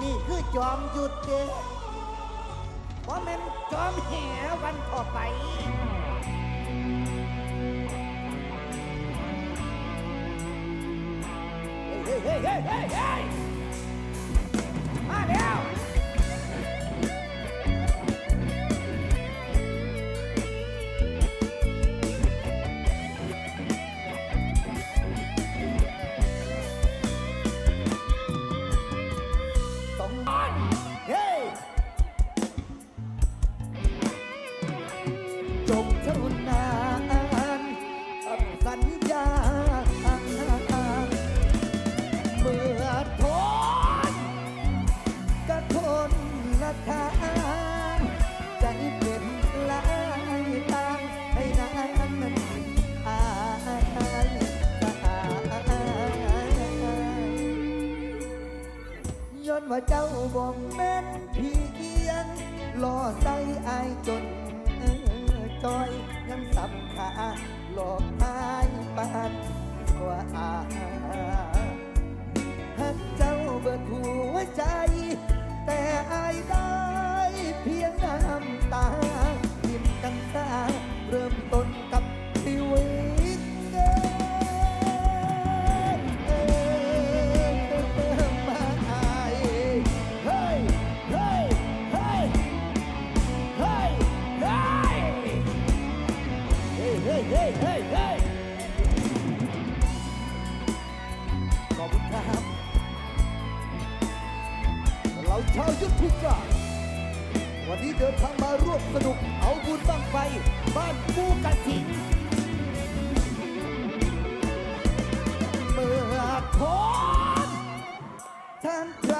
นี่คือจอมหยุดเด้เพราะมันจอมเหววันต่อไป เฮ้ยเฮ้ยเฮ้ยเฮ้ย Còn เดินทางมาร่วมสนุก เอาบุญบังไฟ บ้านกู้กระถิ่นเมื่อพบทางไก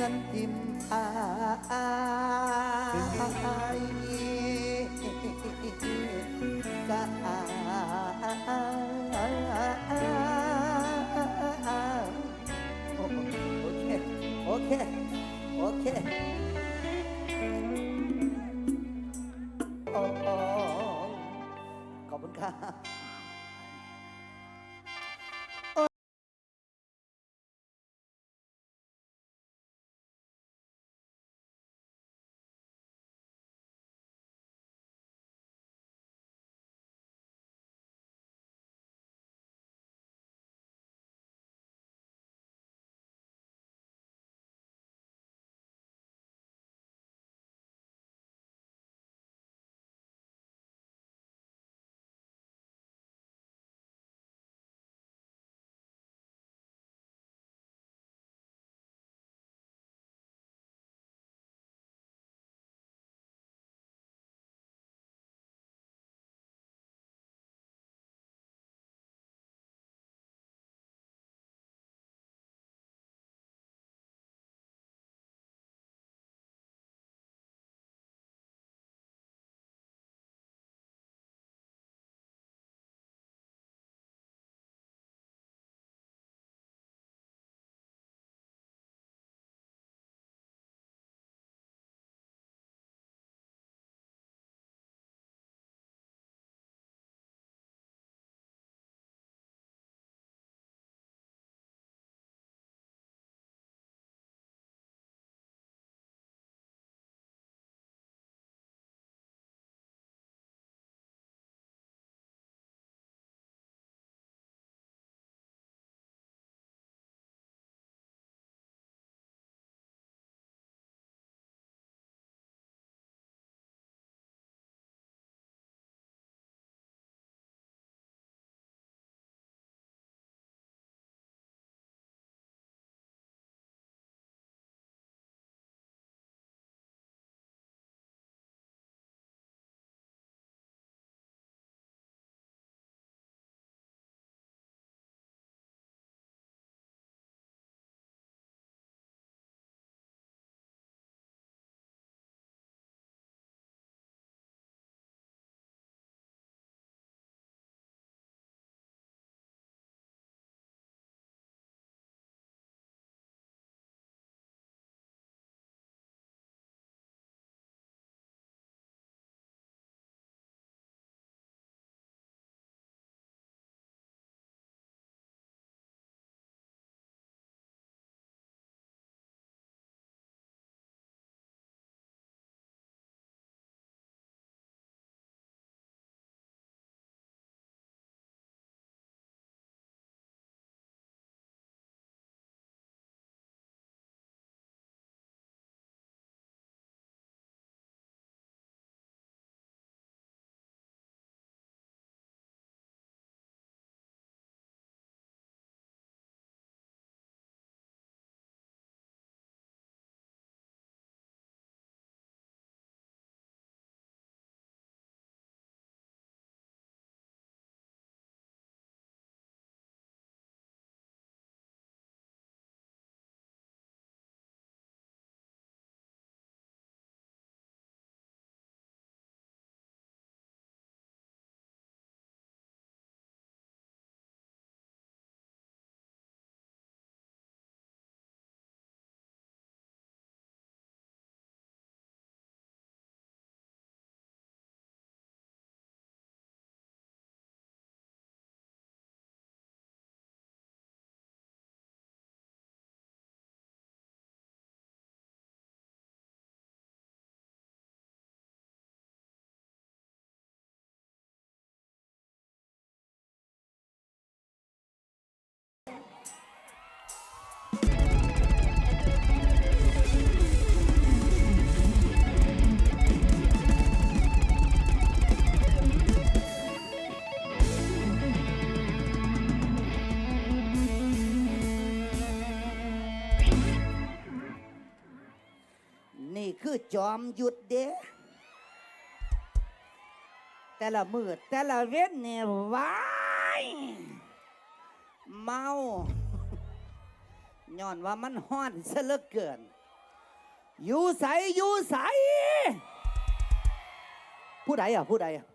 นั้นอิ่มอาก็โอเค โอเค โอ้ขอบคุณครับ จอมหยุดเด้แต่ละมือแต่ละเว้นเนี่ยวายเมาย้อนว่ามันฮ้อนซะเหลือเกิน อยู่ใสอยู่ใสผู้ใดอะผู้ใดอะ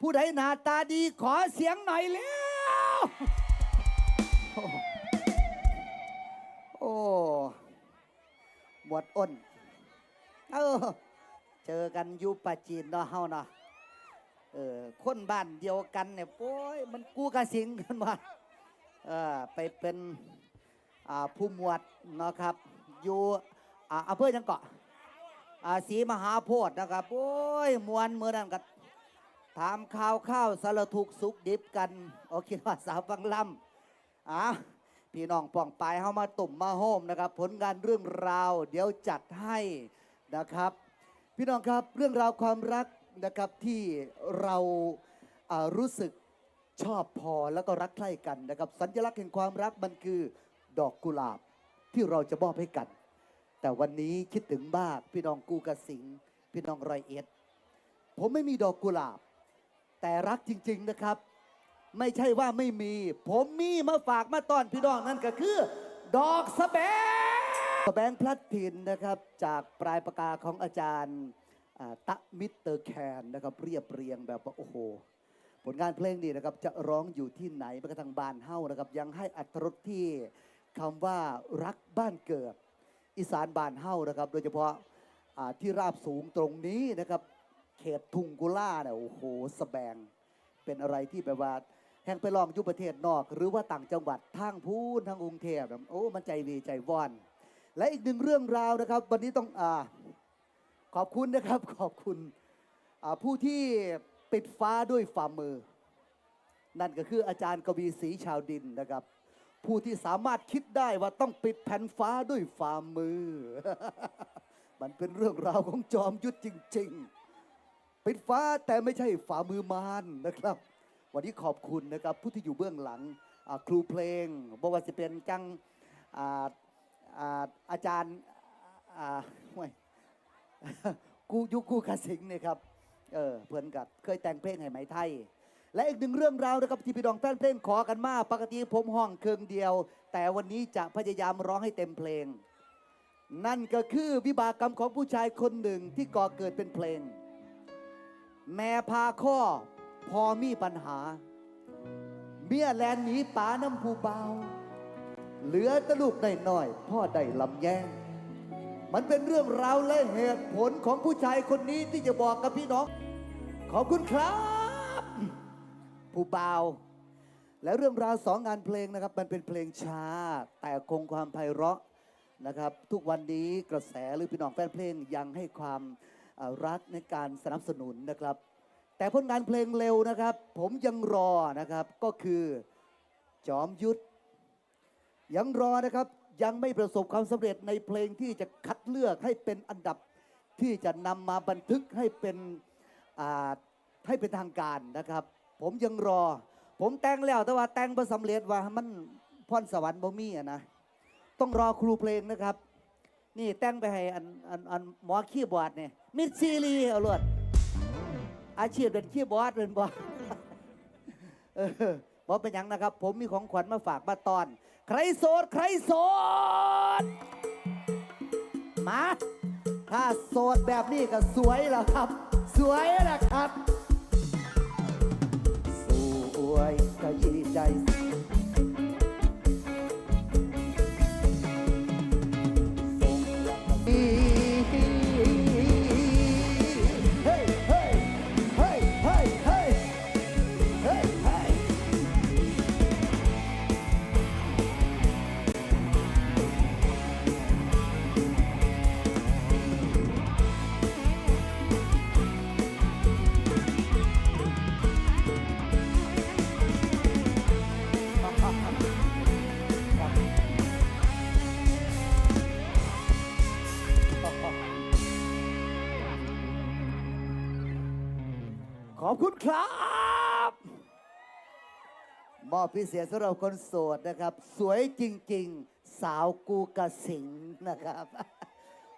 ผู้ใดหน้าตาดีขอเสียงหน่อยแล้วโอ้โอ้หมวดอ้น เออ เจอกันอยู่ปาจีนเนาะเฮาเนาะเออคนบ้านเดียวกันเนี่ยโอ้ยมันกูกระสิงกันว่าเออไปเป็นอ่าผู้หมวดเนาะครับ อยู่อ่าอำเภอจังเกาะอ่าศรีมหาโพธิ์นะครับโอ้ยมวนเมื่อนั้นกันถามข่าวข้าวสารทุกสุขดิบกันโอเคว่าสาวฟังล่ำอะพี่น้องป่องปายเข้ามาตุ่มมาโฮมนะครับ ผลงานเรื่องราว เดี๋ยวจัดให้ นะครับ พี่น้องครับเรื่องราวความรักนะครับที่เราอ่ารู้สึกชอบพอแล้วก็รักใคร่กันนะครับ สัญลักษณ์แห่งความรักมันคือดอกกุหลาบที่เราจะมอบให้กัน แต่วันนี้คิดถึงมากพี่น้องกูกระสิงพี่น้องรอยเอ็ด ผมไม่มีดอกกุหลาบ แต่รักจริง ๆนะครับ ไม่ใช่ว่าไม่มี ผมมีมาฝากมาต้อนพี่น้องนั่นก็คือ ดอกสะแบ แบงพลัดถิ่นนะครับจากปลายปากกาของอาจารย์ตะมิสเตอร์แคนนะครับเรียบเรียงแบบว่าโอ้โห ผลงานเพลงนี้นะครับจะร้องอยู่ที่ไหนแม้กระทั่งบ้านเฮ้านะครับยังให้อัตรสที่คำว่ารักบ้านเกิด อีสานบ้านเฮ้านะครับ โดยเฉพาะที่ราบสูงตรงนี้นะครับเขตทุ่งกุล่าเนี่ยโอ้โหสแบงเป็นอะไรที่แบบว่าแห่งไปลองยุประเทศนอก หรือว่าต่างจังหวัดทางพูนทางกรุงเทพแบบโอ้มันใจวีใจว่อน และอีกหนึ่งเรื่องราวนะครับ วันนี้ต้องอ่าขอบคุณนะครับ ขอบคุณผู้ที่ปิดฟ้าด้วยฝ่ามือ นั่นก็คืออาจารย์กวีศรีชาวดินนะครับ ผู้ที่สามารถคิดได้ว่าต้องปิดแผ่นฟ้าด้วยฝ่ามือ มันเป็นเรื่องราวของจอมยุทธจริง ๆ ปิดฟ้าแต่ไม่ใช่ฝ่ามือมารนะครับ วันนี้ขอบคุณนะครับ ผู้ที่อยู่เบื้องหลังครูเพลงบอกว่าจะเป็นจัง อาอาจารย์อ่าห่วยกูยุคกูกสิงเนี่ยครับเออเพื่อนกับเคยแต่งเพลงให้ไหมไทย และอีกหนึ่งเรื่องราวนะครับที่พี่น้องแฟนเพลงขอกันมากปกติผมห้องเครื่องเดียว แต่วันนี้จะพยายามร้องให้เต็มเพลง นั่นก็คือวิบากกรรมของผู้ชายคนหนึ่งที่ก่อเกิดเป็นเพลง แม่พาข้อพอมีปัญหา เมียแลนหนีป่าน้ำผู้เบา เหลือแตะลูกได้น้อยๆพ่อได้ลำแยงมันเป็นเรื่องราวและเหตุผลของผู้ชายคนนี้ที่จะบอกกับพี่น้อง ขอบคุณครับ ผู้เบาและเรื่องราวสองงานเพลงนะครับ มันเป็นเพลงช้า แต่คงความไพเราะนะครับ ทุกวันนี้กระแสหรือพี่น้องแฟนเพลงยังให้ความรักในการสนับสนุนนะครับ แต่ผลงานเพลงเร็วนะครับ ผมยังรอนะครับก็คือจอมยุทธ ยังรอนะครับยังไม่ประสบความสำเร็จในเพลงที่จะคัดเลือกให้เป็นอันดับที่จะนำมาบันทึกให้เป็นให้เป็นทางการนะครับ ผมยังรอ ผมแต่งแล้วแต่ว่าแต่งประสำเร็จว่ามันพรสวรรค์บ่มีอะนะต้องรอครูเพลงนะครับ นี่แต่งไปให้อันอันอันหมอคีย์บอดเนี่ยมิดซีรีเอาลวดอาชีพเป็นคีย์บอดเป็นบอเออบอเป็นยังนะครับ ผมมีของขวัญมาฝากมาตอน ใครโสด ใครโสด มา ถ้าโสดแบบนี้ก็สวยแล้วครับ สวยแล้วครับ สวยขยี้ใจ พิเศษสำหรับคนโสดนะครับ สวยจริง ๆ สาวกูกระสิงนะครับ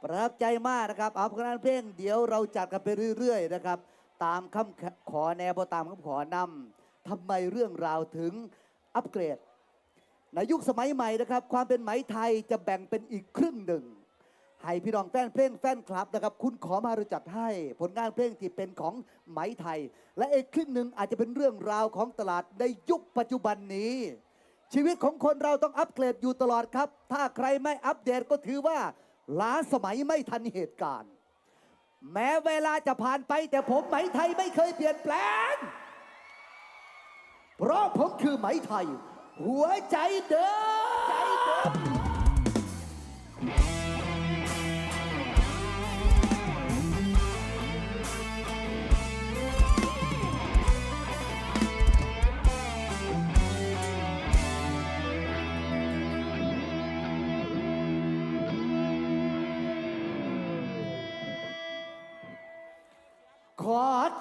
ประทับใจมากนะครับ เอาเพราะฉะนั้นเพลงเดี๋ยวเราจัดกันไปเรื่อย ๆ นะครับ ตามคำขอแนวตามคำขอนำทำไมเรื่องราวถึงอัปเกรดในยุคสมัยใหม่นะครับ ความเป็นไหมไทยจะแบ่งเป็นอีกครึ่งหนึ่ง ให้พี่น้องแฟนเพลงแฟนคลับนะครับ คุณขอมาเราจัดให้ผลงานเพลงที่เป็นของไหมไทย และอีกครึ่งหนึ่งอาจจะเป็นเรื่องราวของตลาดในยุคปัจจุบันนี้ ชีวิตของคนเราต้องอัปเกรดอยู่ตลอดครับ ถ้าใครไม่อัปเดตก็ถือว่าล้าสมัยไม่ทันเหตุการณ์ แม้เวลาจะผ่านไปแต่ผมไหมไทยไม่เคยเปลี่ยนแปลง เพราะผมคือไหมไทย หัวใจเดิม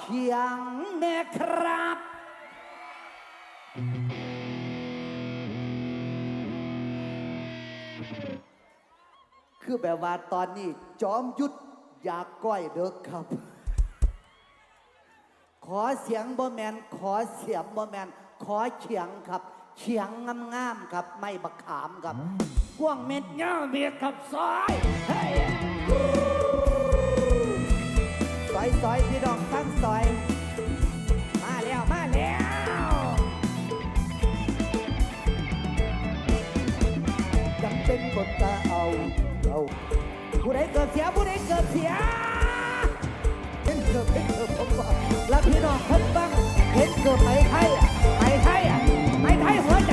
เียงแม่ครับ คือแบบว่าตอนนี้ จอมยุทธอยากก้อยเด้อครับ ขอเสียงบ่แมนขอเสียงบ่แมนขอเฉียงครับ เฉียงงามๆครับ ไม่บักขามครับกว้างเม็ดเงาเบียดกับซอยเฮ้ยซอยซอยพี่น้อง ซอย มาแล้ว มาแล้วยังเป็นคนตาเอาเอาผู้ใดเกิดเสียผู้ใดเกิดเสีย เห็นเกือบเห็นเกือบผมว่าแล้วพี่น้องเพิ่นบ้างเห็นเกือบไหมไทยอะไหมไทยอะไหมไทยหัวใจ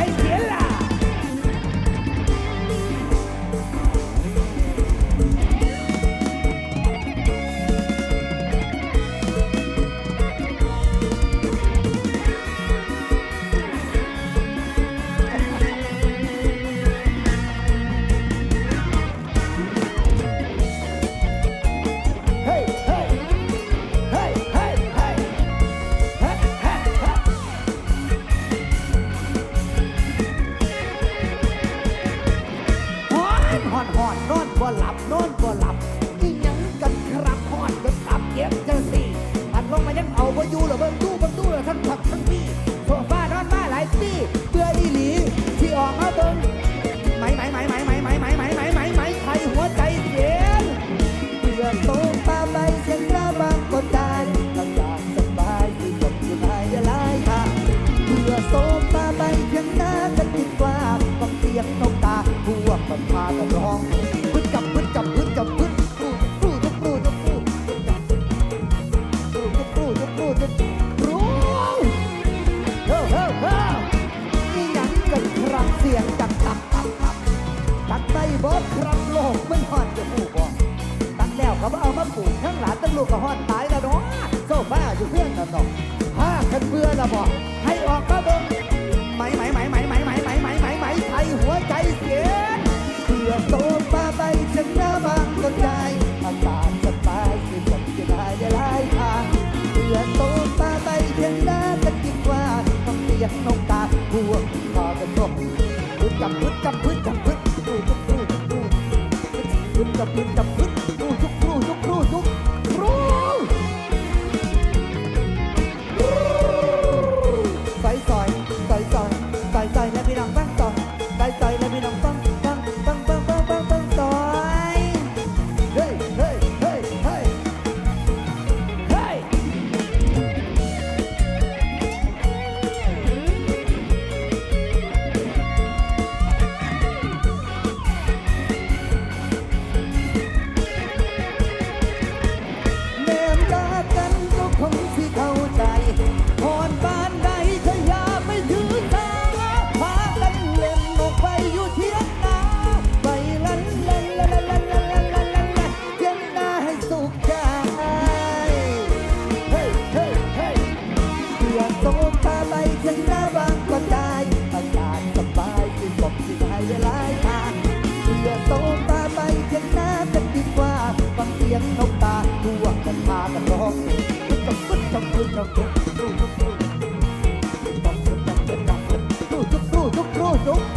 ดีกว่า ทาเพื่อโซฟาไปกังหน้ากันดีกว่าฟังเสียงนกตาทั่วกันพากันร้องจับปึ๊ดจับปึ๊ดจับปึ๊ดดูดูดูจับปึ๊ดจับปึ๊ดจับปึ๊ดดูดูดูดูดู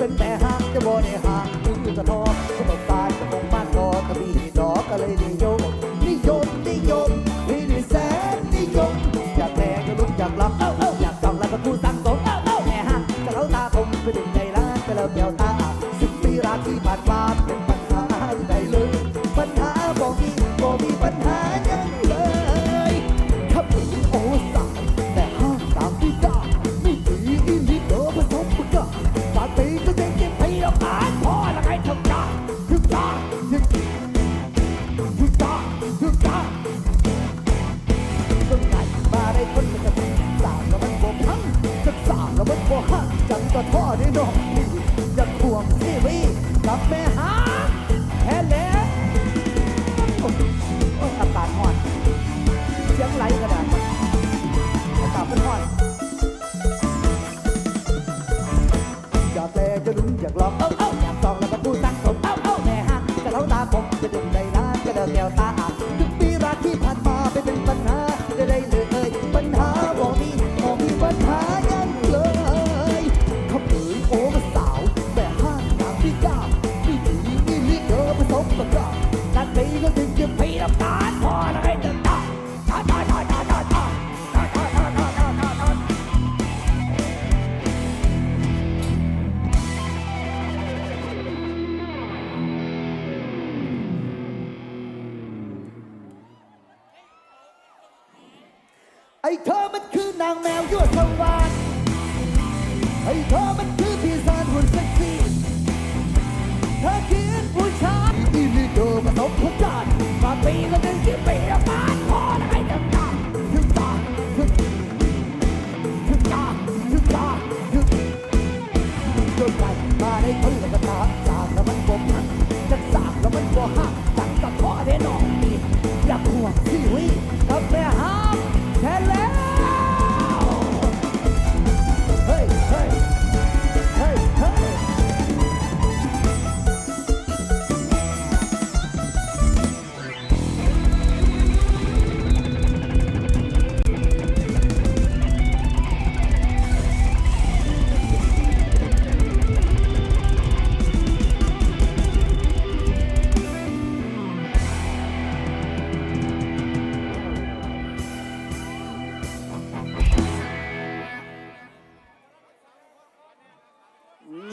เป็นแต่หางจะบ่ได้หางคือจะทอ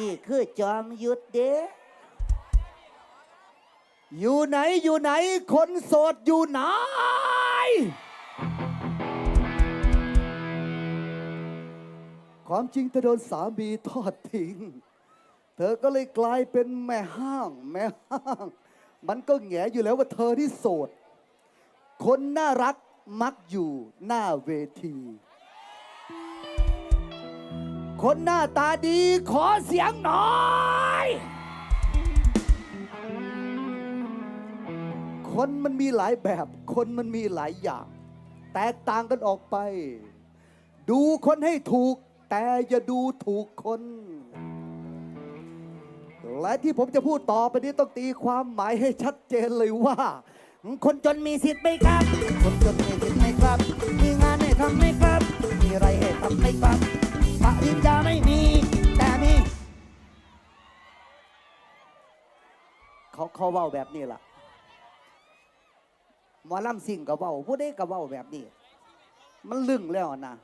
นี่คือจอมยุทธเด้อยู่ไหนอยู่ไหน คนโสดอยู่ไหน ความจริงเธอโดนสามีทอดทิ้ง เธอก็เลยกลายเป็นแม่ห้าง แม่ห้าง มันก็แงอยู่แล้วว่าเธอที่โสด คนน่ารักมักอยู่หน้าเวที คนหน้าตาดีขอเสียงหน่อย คนมันมีหลายแบบ คนมันมีหลายอย่าง แตกต่างกันออกไป ดูคนให้ถูก แต่อย่าดูถูกคน และที่ผมจะพูดต่อไปนี้ต้องตีความหมายให้ชัดเจนเลยว่า คนจนมีสิทธิ์ไหมครับ คนจนมีสิทธิ์ไหมครับ มีงานให้ทำไหมครับ มีอะไรให้ทำไหมครับ ปริญญาไม่มี แต่มี เขาเขาเว้าแบบนี้ล่ะหมอลำสิงกับเว้าผู้ใดกับเว้าแบบนี้ มันลึงแล้วนะ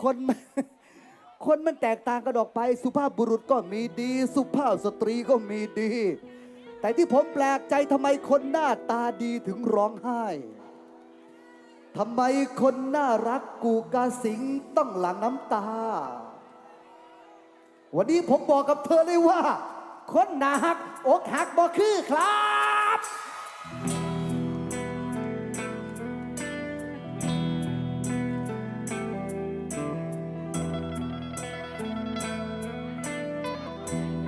คนคนมันแตกต่างกันออกไป สุภาพบุรุษก็มีดี สุภาพสตรีก็มีดี แต่ที่ผมแปลกใจทำไมคนหน้าตาดีถึงร้องไห้ ทำไมคนน่ารักกูกาสิงต้องหลั่งน้ำตา วันนี้ผมบอกกับเธอเลยว่า คนหนาหักอกหักบ่คือครับ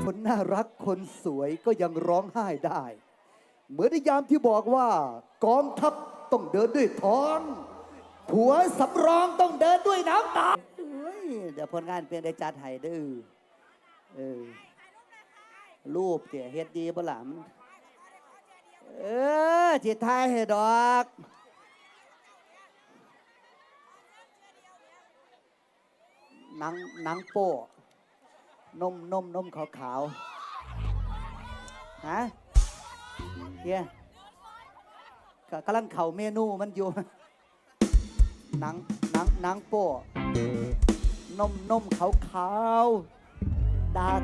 คนน่ารักคนสวยก็ยังร้องไห้ได้ เหมือนในยามที่บอกว่ากองทัพ ต้องเดินด้วยท้องผัวสำรองต้องเดินด้วยน้ำตาเฮ้ยเดี๋ยวผลงานเพียงได้จัดให้เด้อเออรูปเตี่ยเฮ็ดดีบ่หลามเออจิตไทยให้ดอกหนังหนังโป้นมนมนมขาวขาวฮะเฮีย กกำลังเข่าเมนูมันอยู่ หนังหนังหนังโป้นมนมขาวขาวดาก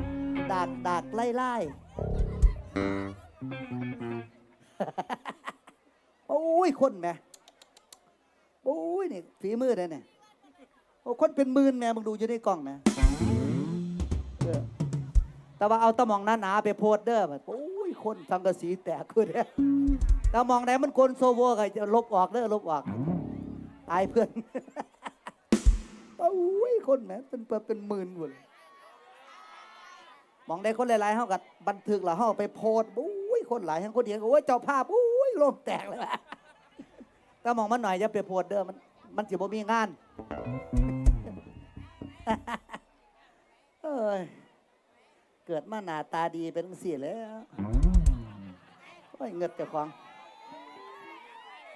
ดากดากไล่ไล่โอ้ยคนแม่โอ้ยนี่ฝีมือได้เนี่ยโอ้คนเป็นหมื่นแม่มึงดูอยู่ในกล้องนะแต่ว่าเอาตะมองหนาๆไปโพสต์เด้อแบบโอ้ยคนสังกะสีแตกขึ้นเนี่ย ตะมองไหนมันคนโซโวก็จะลบออกเด้อลบออก ตายเพื่อนโอ้ยคนแหมเป็นเป็นหมื่นหมดเลยมองได้คนหลายๆเฮากับบันทึกแล้วเฮาเอาไปโพสต์โอ้ยคนหลายทั้งคนเดียวโอ้ยเจ้าภาพโอ้ยลมแตกเลยว่ะถ้ามองมันหน่อยจะไปโพสต์เด้อมัน มันสิบ่มีงานเอ้ยเกิดมาหน้าตาดีเป็นจังสี่แล้ว โอ้ยเงิดเจ้าของ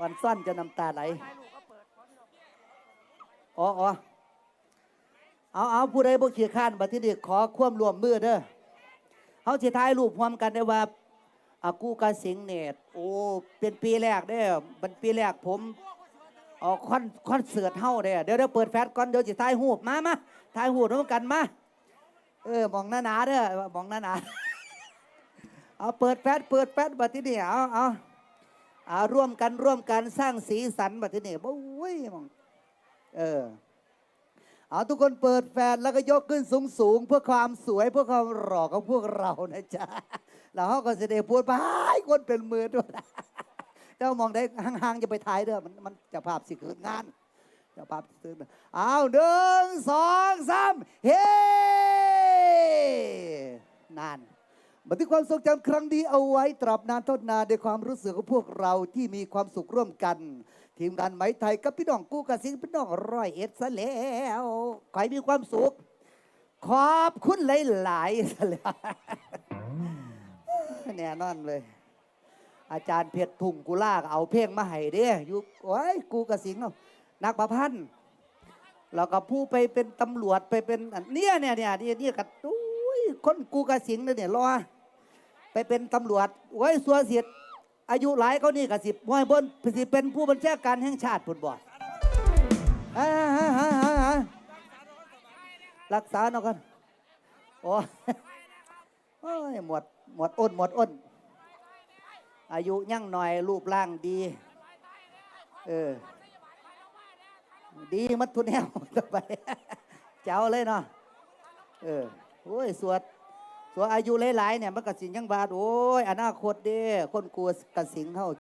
วันซ่อนจะน้ำตาไหลอ๋ออ๋อเอาเอาผู้ใดบ่เขียข้านบัดที่นี่ขอความรวมมือเด้อเฮาสิถ่ายรูปพร้อมกันได้ว่าอากูกาสิงเนี่ยโอ้เป็นปีแรกเด้อมันปีแรกผมออกคอนคอนเสิร์ตเฮาเด้อเดี๋ยวเดี๋ยวเปิดแฟชก่อนเดี๋ยวสิถ่ายรูปมามาถ่ายรูปร่วมกันมาเออมองหน้าหนาเด้อมองหน้าหนาเอาเปิดแฟชเปิดแฟชบัดที่นี่เอาเอา อาร่วมกันร่วมกันสร้างสีสันบัดที่นี่โอ้ยมองเออเอาทุกคนเปิดแฟนแล้วก็ยกขึ้นสูงสูงๆเพื่อความสวยเพื่อความหล่อของพวกเรานะจ๊ะแล้วเขาก็จะได้พูดไปคนเป็นมือด้วยเจ้ามองได้ห่างๆจะไปถ่ายเด้อมันมันจะภาพสิเกิดงานจะภาพสิเกิดเอาหนึ่งสองสามเฮ้นาน บันทึกความทรงจำครั้งนี้เอาไว้ตราบนานทนนานในความรู้สึกของพวกเราที่มีความสุขร่วมกัน ทีมงานไหมไทยกับพี่น้องกู้กระสิงพี่น้องร้อยเอ็ดซะแล้วขอให้มีความสุข ขอบคุณหลายๆซะแล้วแน่นอนเลย อาจารย์เพชรทุ่งกุลากเอาเพลงมาให้เด้อยู่โอ้ยกูกระสิงเนาะนักประพันธ์แล้วก็ผู้ไปเป็นตำรวจไปเป็นเนี่ยเนี่ยเนี่ยเนี่ยเนี่ยกัอุ้ยคนกูกระสิงเนี่ยเนี่ยรอ ไปเป็นตำรวจโอ้ยสัวเสียดอายุหลายเขานี่กับสิบห้อยบนสิเป็นผู้บัญชาการแห่งชาติพุ่นบ่อ่าฮะฮะฮะฮะรักษาเนาะกันโอ้โอ้ยหมดหมดอ้นหมดอ้น อายุยั่งหน่อยรูปร่างดี เออ ดีมัดทุนแนวต่อไป เจ้าเลยเนาะเออโอ้ยสวด ส่วนอายุหลายๆเนี่ยมันกสิงยังบาดโอ้ยอนาคตเด้คนกลัวกสิงเฮา